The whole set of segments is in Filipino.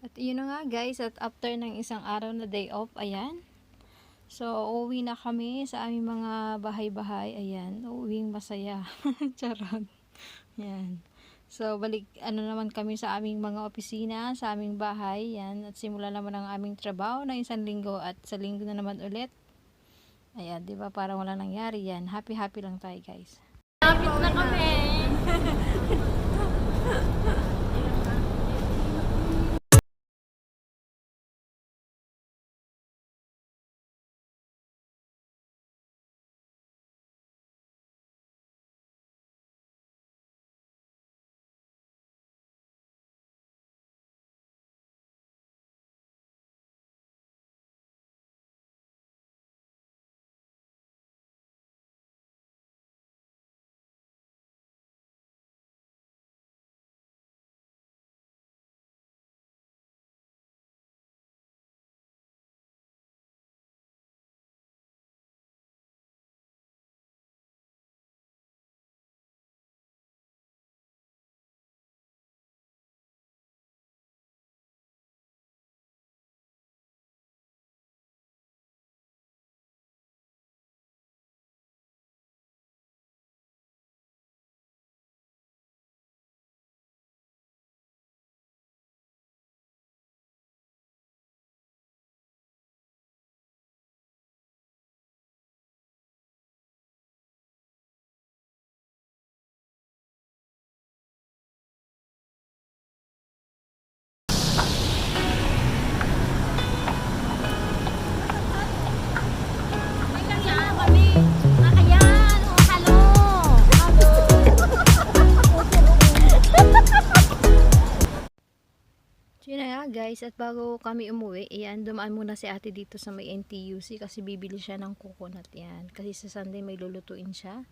At yun na nga guys, at after ng isang araw na day off, ayan. So, uuwi na kami sa aming mga bahay-bahay. Ayan, uuwing masaya. Charot. Ayan. So, balik, ano naman kami sa aming mga opisina, sa aming bahay. Yan. At simula naman ang aming trabaho ng isang linggo at sa linggo na naman ulit. Ayan, di ba? Parang wala nangyari yan. Happy-happy lang tayo guys. Lapit na kami. yun na nga guys, at bago kami umuwi, ayan, dumaan muna si ate dito sa may NTUC kasi bibili siya ng coconut yan. Kasi sa Sunday may lulutuin siya.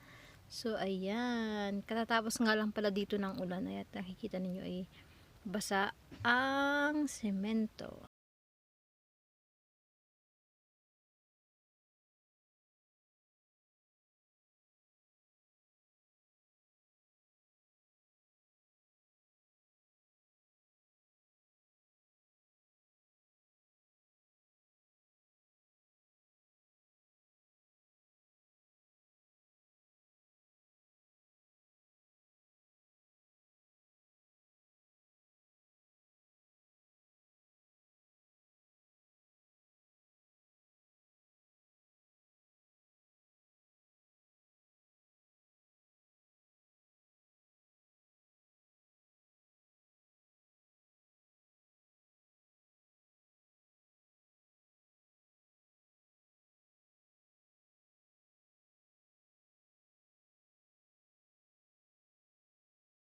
So ayan, katatapos nga lang pala dito ng ulan, ayan, nakikita ninyo ay basa ang semento.